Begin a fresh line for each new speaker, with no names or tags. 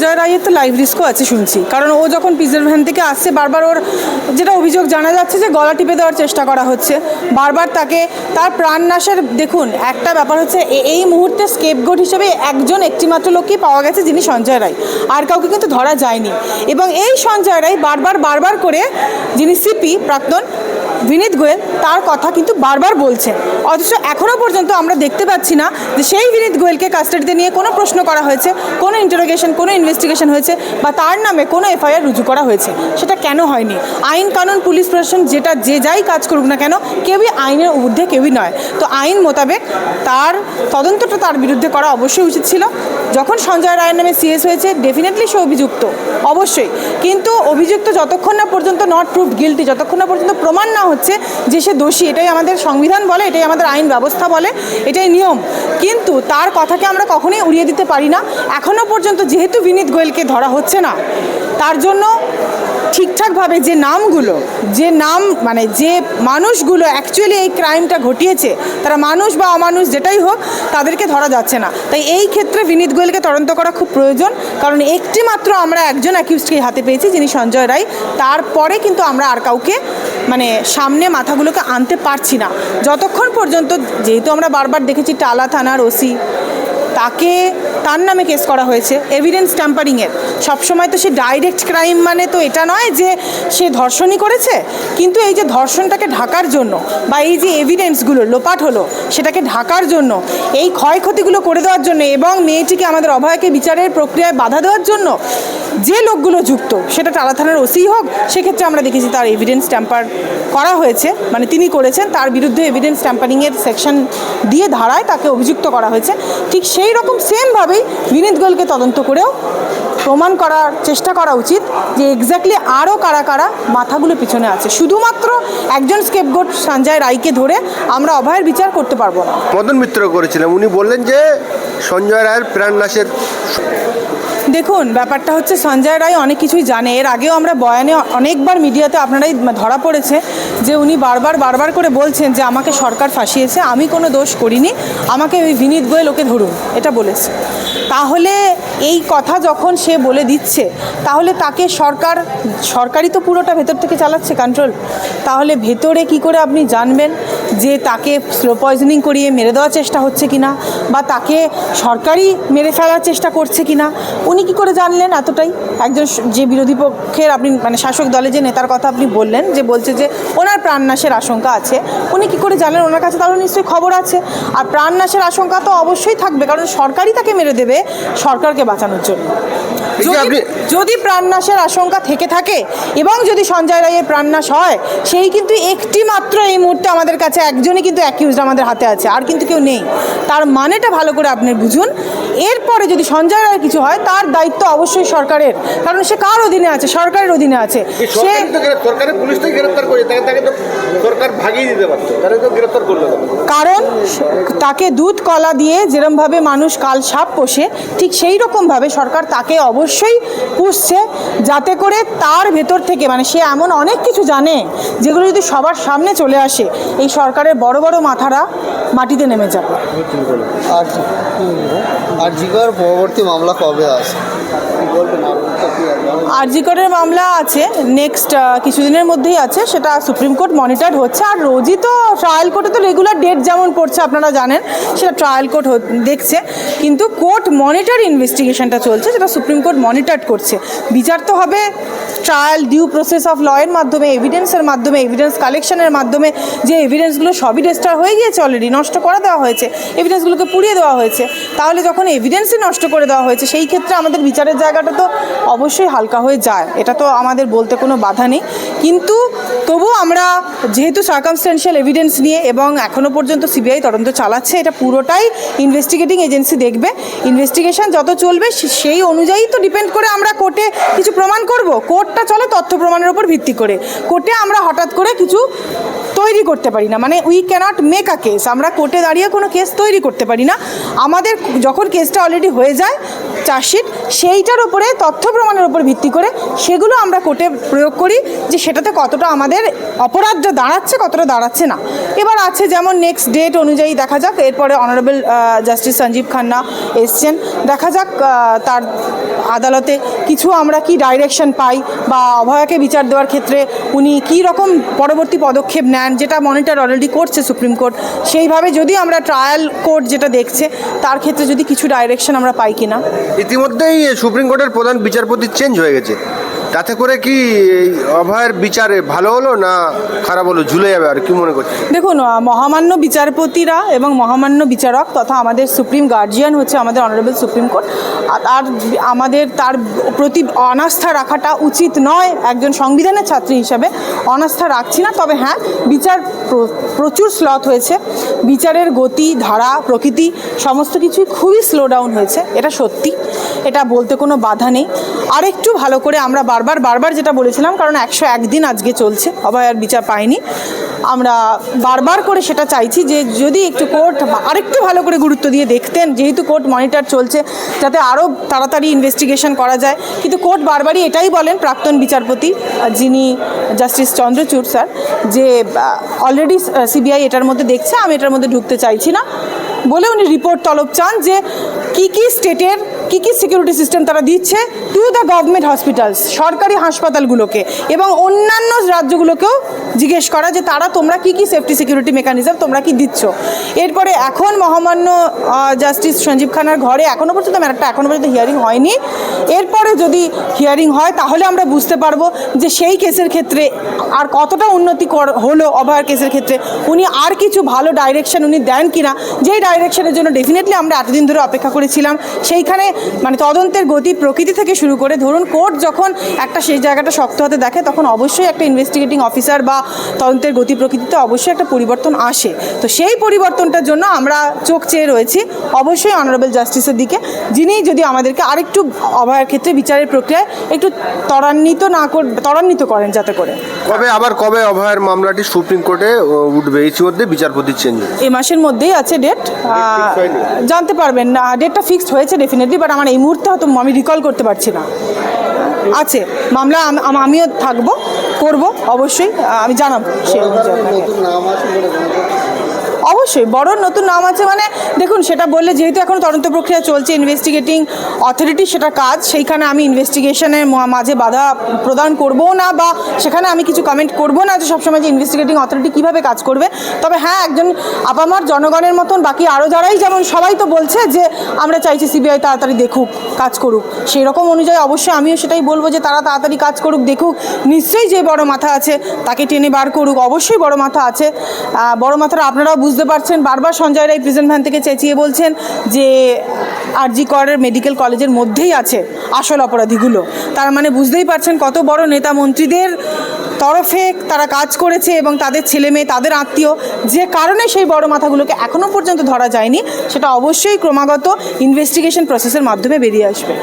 সঞ্জয় রায়ের তো লাইভ রিস্কও আছে শুনছি। কারণ ও যখন পিজের ভ্যান থেকে আসছে, বারবার ওর যেটা অভিযোগ জানা যাচ্ছে যে গলা টিপে দেওয়ার চেষ্টা করা হচ্ছে। বারবার তাকে তার প্রাণনাশের দেখুন, একটা ব্যাপার হচ্ছে এই মুহূর্তে স্কেপগোট হিসেবে একজন একটিমাত্র লোকই পাওয়া গেছে যিনি সঞ্জয় রায়। আর কাউকে কিন্তু ধরা যায়নি। এবং এই সঞ্জয় রায় বারবার বারবার করে যিনি সিপি প্রাক্তন বিনীত গোয়েল তার কথা কিন্তু বারবার বলছেন অথচ এখনও পর্যন্ত আমরা দেখতে পাচ্ছি না যে সেই বিনীত গোয়েলকে কাস্টাডিতে নিয়ে কোনো প্রশ্ন করা হয়েছে, কোনো ইন্টারোগেশন কোনো ইনভেস্টিগেশন হয়েছে বা তার নামে কোনো এফআইআর রুজু করা হয়েছে, সেটা কেন হয়নি? আইন কানুন, পুলিশ প্রশাসন, যেটা যে যাই কাজ করুক না কেন, কেউই আইনের ঊর্ধ্বে, কেউই নয়। তো আইন মোতাবেক তার তদন্তটা তার বিরুদ্ধে করা অবশ্যই উচিত ছিল। যখন সঞ্জয় রায়ের নামে সিএস হয়েছে ডেফিনেটলি সে অভিযুক্ত, অবশ্যই। কিন্তু অভিযুক্ত যতক্ষণ না পর্যন্ত নট প্রুফ গিলটি যতক্ষণ না পর্যন্ত প্রমাণ না হচ্ছে যে সে দোষী, এটাই আমাদের সংবিধান বলে, এটাই আমাদের আইন ব্যবস্থা বলে, এটাই নিয়ম। কিন্তু তার কথাকে আমরা কখনোই উড়িয়ে দিতে পারি না। এখনও পর্যন্ত যেহেতু বিনীত গোয়েলকে ধরা হচ্ছে না, তার জন্য ঠিকঠাকভাবে যে নামগুলো, যে নাম মানে যে মানুষগুলো অ্যাকচুয়ালি এই ক্রাইমটা ঘটিয়েছে, তারা মানুষ বা অমানুষ যেটাই হোক, তাদেরকে ধরা যাচ্ছে না। তাই এই ক্ষেত্রে বিনীত গোয়েলকে তদন্ত করা খুব প্রয়োজন, কারণ একটি মাত্র আমরা একজন অ্যাকিউজকে হাতে পেয়েছি, যিনি সঞ্জয় রায়। তারপরে কিন্তু আমরা আর কাউকে মানে সামনে মাথাগুলোকে আনতে পারছি না। যতক্ষণ পর্যন্ত, যেহেতু আমরা বারবার দেখেছি টালা থানার ওসি তাকে, তার নামে কেস করা হয়েছে এভিডেন্স ট্যাম্পারিংয়ের সবসময় তো সে ডাইরেক্ট ক্রাইম মানে তো এটা নয় যে সে ধর্ষণই করেছে, কিন্তু এই যে ধর্ষণটাকে ঢাকার জন্য বা এই যে এভিডেন্সগুলো লোপাট হলো, সেটাকে ঢাকার জন্য, এই ক্ষয়ক্ষতিগুলো করে দেওয়ার জন্য এবং মেয়েটিকে আমাদের অভয়কে বিচারের প্রক্রিয়ায় বাধা দেওয়ার জন্য যে লোকগুলো যুক্ত, সেটা টালা থানার ওসি হোক, সেক্ষেত্রে আমরা দেখেছি তার এভিডেন্স ট্যাম্পার করা হয়েছে। মানে তিনি করেছেন, তার বিরুদ্ধে এভিডেন্স ট্যাম্পারিংয়ের সেকশন দিয়ে ধারায় তাকে অভিযুক্ত করা হয়েছে। ঠিক সেই রকম সেমভাবেই বিনীত গোয়েলকে তদন্ত করেও প্রমাণ করার চেষ্টা করা উচিত যে এক্স্যাক্টলি আরও কারা কারা মাথাগুলো পিছনে আছে। শুধুমাত্র একজন স্কেপগোট সঞ্জয় রায়কে ধরে আমরা অভয়ের বিচার করতে পারব না।
মদন মিত্র করেছিলেন। উনি বললেন যে সঞ্জয় রায়ের প্রাণনাশের
দেখুন, ব্যাপারটা হচ্ছে সঞ্জয় রায় অনেক কিছুই জানে। এর আগেও আমরা বয়ানে অনেকবার মিডিয়াতে আপনারাই ধরা পড়েছে যে উনি বারবার বারবার করে বলছেন যে আমাকে সরকার ফাঁসিয়েছে, আমি কোনো দোষ করিনি, আমাকে ওই বিনীত গোয়েল ওকে ধরুন, এটা বলেছে। তাহলে এই কথা যখন সে বলে দিচ্ছে, তাহলে তাকে সরকার, সরকারই তো পুরোটা ভেতর থেকে চালাচ্ছে কন্ট্রোল তাহলে ভেতরে কি করে আপনি জানবেন যে তাকে স্লো পয়জনিং করিয়ে মেরে দেওয়ার চেষ্টা হচ্ছে কিনা? বা তাকে সরকারই মেরে ফেলার চেষ্টা করছে কিনা, উনি কি করে জানলেন এতটাই? একজন যে বিরোধী পক্ষের আপনি মানে শাসক দলে যে নেতার কথা আপনি বললেন, যে বলছে যে ওনার প্রাণনাশের আশঙ্কা আছে, উনি কি করে জানলেন? ওনার কাছে তাহলে নিশ্চয়ই খবর আছে। আর প্রাণনাশের আশঙ্কা তো অবশ্যই থাকবে, কারণ সরকারই তাকে মেরে দেবে সরকারকে বাঁচানোর জন্য। যদি- প্রাণনাশের আশঙ্কা থেকে থাকে এবং যদি সঞ্জয় রায়ের প্রাণনাশ হয় সেই কিন্তু একটি মাত্র এই মুহূর্তে আমাদের কাছে একজনই কিন্তু অ্যাকিউজড আমাদের হাতে আছে আর কিন্তু কেউ নেই। তার মানেটা ভালো করে আপনি বুঝুন। এরপরে যদি সঞ্জয় রায়ের কিছু হয় তার দায়িত্ব অবশ্যই সরকারের। কারণ সে কার অধীনে আছে? সরকারের অধীনে আছে। সে
সরকারের পুলিশ তো গ্রেফতার করে তাকে তাকে তো সরকার ভাগিয়ে দিতে পারতো। তাকে তো গ্রেফতার করল
কারণ তাকে দুধ কলা দিয়ে যেরমভাবে মানুষ কাল সাপ পোষে ঠিক সেই রকমভাবে সরকার তাকে অবশ্যই পুষছে যাতে করে তার ভেতর থেকে মানে সে এমন অনেক কিছু জানে যেগুলো যদি সবার সামনে চলে আসে এই সরকারের বড় বড় মাথারা মাটিতে নেমে যাবে
আর আর জিগার পরবর্তী মামলা কবে আসে বলবেন?
আরজিকরের মামলা আছে নেক্সট কিছুদিনের মধ্যেই আছে, সেটা সুপ্রিম কোর্ট মনিটর হচ্ছে, আর রোজই তো ট্রায়াল কোর্টে তো রেগুলার ডেট যেমন পড়ছে আপনারা জানেন, সেটা ট্রায়াল কোর্ট দেখছে, কিন্তু কোর্ট মনিটর ইনভেস্টিগেশনটা চলছে যেটা সুপ্রিম কোর্ট মনিটর করছে। বিচার তো হবে ট্রায়াল ডিউ প্রসেস অফ লয়ের মাধ্যমে এভিডেন্সের মাধ্যমে এভিডেন্স কালেকশনের মাধ্যমে, যে এভিডেন্সগুলো সবই ডিস্টার হয়ে গিয়েছে অলরেডি নষ্ট করে দেওয়া হয়েছে এভিডেন্সগুলোকে পুড়িয়ে দেওয়া হয়েছে, তাহলে যখন এভিডেন্সই নষ্ট করে দেওয়া হয়েছে, সেই ক্ষেত্রে আমাদের বিচারের জায়গাটা তো অবশ্যই হালকা হয়ে যায়। এটা তো আমাদের বলতে কোনো বাধা নেই। কিন্তু তবু আমরা যেহেতু সার্কামস্টেন্সিয়াল এভিডেন্স নিয়ে এবং এখনও পর্যন্ত সিবিআই তদন্ত চালাচ্ছে, এটা পুরোটাই ইনভেস্টিগেটিং এজেন্সি দেখবে। ইনভেস্টিগেশন যত চলবে সেই অনুযায়ী তো ডিপেন্ড করে আমরা কোর্টে কিছু প্রমাণ করব। কোর্টটা চলে তথ্য প্রমাণের উপর ভিত্তি করে। কোর্টে আমরা হঠাৎ করে কিছু তৈরি করতে পারি না। মানে we cannot make a case আমরা কোর্টে দাঁড়িয়ে কোনো কেস তৈরি করতে পারি না। আমাদের যখন কেসটা অলরেডি হয়ে যায়, চার্জশিট, সেইটার উপরে, তথ্য প্রমাণের উপর ভিত্তি করে সেগুলো আমরা কোর্টে প্রয়োগ করি যে সেটাতে কতটা আমাদের অপরাধটা দাঁড়াচ্ছে, কতটা দাঁড়াচ্ছে না। এবার আছে যেমন নেক্সট ডেট অনুযায়ী দেখা যাক। এরপরে অনারেবল জাস্টিস সঞ্জীব খান্না এসছেন। দেখা যাক তার আদালতে কিছু আমরা কি ডাইরেকশন পাই বা অভয়াকে বিচার দেওয়ার ক্ষেত্রে উনি কি রকম পরবর্তী পদক্ষেপ নেন। যেটা মনিটর অলরেডি করছে সুপ্রিম কোর্ট সেইভাবে যদি আমরা ট্রায়াল কোর্ট যেটা দেখছে, তার ক্ষেত্রে যদি কিছু ডাইরেকশন আমরা পাই কিনা?
ইতিমধ্যেই সুপ্রিম কোর্টের প্রধান বিচারপতি চেঞ্জ হয়ে গেছে। তাতে করে কি অভয়ের বিচারে ভালো হলো না খারাপ হলো? ঝুলে যাবে আর কি মনে করছে
দেখুন মহামান্য বিচারপতিরা এবং মহামান্য বিচারক তথা আমাদের সুপ্রিম গার্জিয়ান হচ্ছে আমাদের অনারেবল সুপ্রিম কোর্ট। আর আমাদের তার প্রতি অনাস্থা রাখাটা উচিত নয় একজন সংবিধানের ছাত্রী হিসাবে। অনাস্থা রাখছি না, তবে হ্যাঁ বিচার প্র- প্রচুর স্লথ হয়েছে। বিচারের গতি, ধারা, প্রকৃতি, সমস্ত কিছুই খুবই স্লো ডাউন হয়েছে, এটা সত্যি। এটা বলতে কোনো বাধা নেই। আরেকটু ভালো করে আমরা বারবার বারবার যেটা বলেছিলাম, কারণ একশো একদিন আজকে চলছে অভয়ার বিচার পায়নি। আমরা বারবার করে সেটা চাইছি যে যদি একটু কোর্ট আরেকটু ভালো করে গুরুত্ব দিয়ে দেখতেন, যেহেতু কোর্ট মনিটর চলছে, যাতে আরও তাড়াতাড়ি ইনভেস্টিগেশন করা যায়। কিন্তু কোর্ট বারবারই এটাই বলেন প্রাক্তন বিচারপতি, যিনি জাস্টিস চন্দ্রচূড় স্যার, যে অলরেডি সিবিআই এটার মধ্যে দেখছে, আমি এটার মধ্যে ঢুকতে চাইছি না। বলে উনি রিপোর্ট তলব চান যে কি কি স্টেটের কি কি সিকিউরিটি সিস্টেম তারা দিচ্ছে? টু দ্য গভর্নমেন্ট হসপিটালস সরকারি হাসপাতালগুলোকে এবং অন্যান্য রাজ্যগুলোকেও জিজ্ঞেস করা যে তারা তোমরা কি কি সেফটি সিকিউরিটি মেকানিজম তোমরা কি দিচ্ছ? এরপরে এখন মহামান্য জাস্টিস সঞ্জীব খানার ঘরে এখনও পর্যন্ত একটা এখনও পর্যন্ত হিয়ারিং হয়নি। এরপরে যদি হিয়ারিং হয়, তাহলে আমরা বুঝতে পারব যে সেই কেসের ক্ষেত্রে আর কতটা উন্নতি কর- হলো অভয়ার কেসের ক্ষেত্রে। উনি আর কিছু ভালো ডাইরেকশন উনি দেন কিনা? যেই ডাইরেকশনের জন্য ডেফিনেটলি আমরা এতদিন ধরে অপেক্ষা করেছিলাম। সেইখানে মানে তদন্তের গতি প্রকৃতি থেকে শুরু করে ধরুন কোর্ট যখন একটা সেই জায়গাটা শক্ত হাতে দেখে তখন অবশ্যই একটা ইনভেস্টিগেটিং অফিসার বা তদন্তের গতি প্রকৃতিতে অবশ্যই একটা পরিবর্তন আসে। তো সেই পরিবর্তনটার জন্য আমরা চোখ চেয়ে রয়েছি অবশ্যই অনারেবল জাস্টিসের দিকে যিনি যদি আমাদেরকে আরেকটু অভয়ের ক্ষেত্রে বিচারের প্রক্রিয়ায় একটু ত্বরান্বিত না কর ত্বরান্বিত করেন যাতে করে।
কবে আবার কবে অভয়ের মামলাটি সুপ্রিম কোর্টে উঠবে? ইতিমধ্যে বিচারপতি চেঞ্জ
এই মাসের মধ্যেই আছে ডেট জানতে পারবেন না ডেটটা ফিক্সড হয়েছে ডেফিনেটলি বাট আমার এই মুহূর্তে হয়তো আমি রিকল করতে পারছি না। আছে, মামলা আম- আম- আমিও থাকব, করব, অবশ্যই আমি জানাব। সে অবশ্যই, বড় নতুন নাম আছে মানে দেখুন, সেটা বললে যেহেতু এখন তদন্ত প্রক্রিয়া চলছে ইনভেস্টিগেটিং অথরিটি সেটা কাজ, সেইখানে আমি ইনভেস্টিগেশনের মাঝে বাধা প্রদান করব না বা সেখানে আমি কিছু কমেন্ট করব না যে সবসময় যে ইনভেস্টিগেটিং অথরিটি কীভাবে কাজ করবে। তবে হ্যাঁ একজন আপামার জনগণের মতন বাকি আরও যারাই, যেমন সবাই তো বলছে যে আমরা চাইছি সিবিআই তাড়াতাড়ি দেখুক, কাজ করুক। সেই রকম অনুযায়ী অবশ্যই আমিও সেটাই বলব যে তারা তাড়াতাড়ি কাজ করুক, দেখুক, নিশ্চয়ই যে বড় মাথা আছে তাকে টেনে বার করুক, অবশ্যই বড় মাথা আছে। বড় মাথারা আপনারাও বুঝতে পারছেন, বারবার সঞ্জয় রায় প্রিজন ভ্যান থেকে চেঁচিয়ে বলছেন যে আরজি করের মেডিকেল কলেজের মধ্যেই আছে আসল অপরাধীগুলো। তার মানে বুঝতেই পারছেন কত বড় নেতা মন্ত্রীদের তরফে তারা কাজ করেছে এবং তাদের ছেলে মেয়ে, তাদের আত্মীয়, যে কারণে সেই বড় মাথাগুলোকে এখনও পর্যন্ত ধরা যায়নি, সেটা অবশ্যই ক্রমাগত ইনভেস্টিগেশন প্রসেসের মাধ্যমে বেরিয়ে আসবে।